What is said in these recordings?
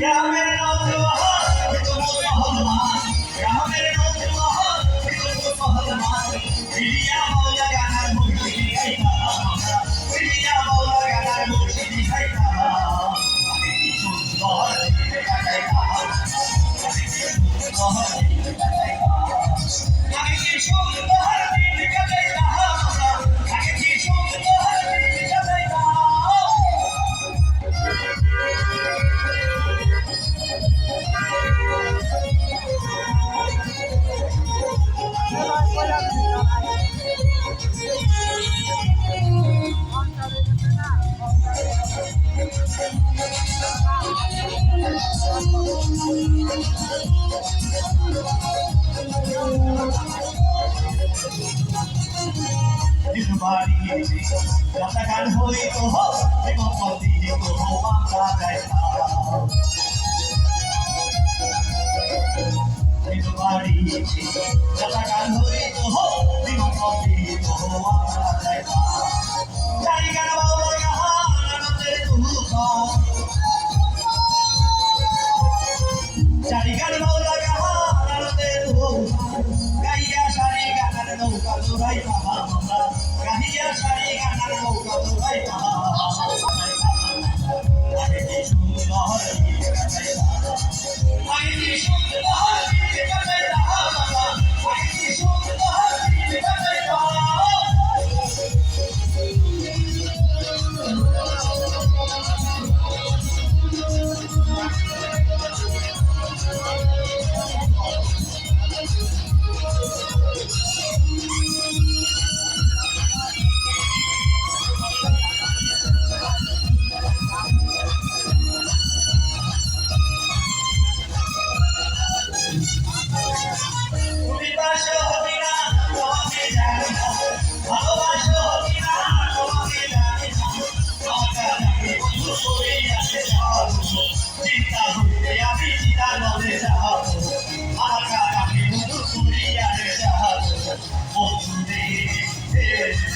Yeah, man. দিনবাড়িয়েছে যতগান হইত হোক এবং পদিত হোক আমরা দেখা দিনবাড়িয়েছে যতগান হইত হোক এবং পদিত হোক আমরা দেখা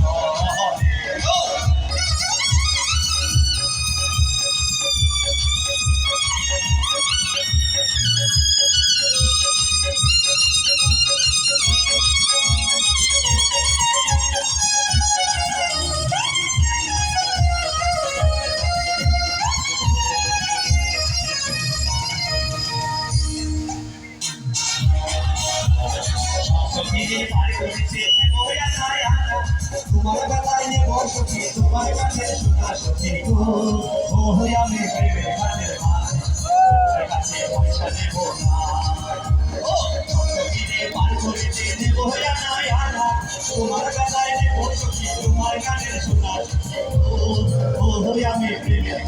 Oh. তোমার গলায় নেব সখী তোমার কাছে শোনা সখী গো ও হয়ে আমি প্রেমের গানের ভাই তোমার কাছে পয়সা নেব না ও সখীরে পার করেছে বয়া যায় আনা তোমার গলায় নেব সখী তোমার গানের শোনা সখী গো ও হয়ে আমি প্রেমের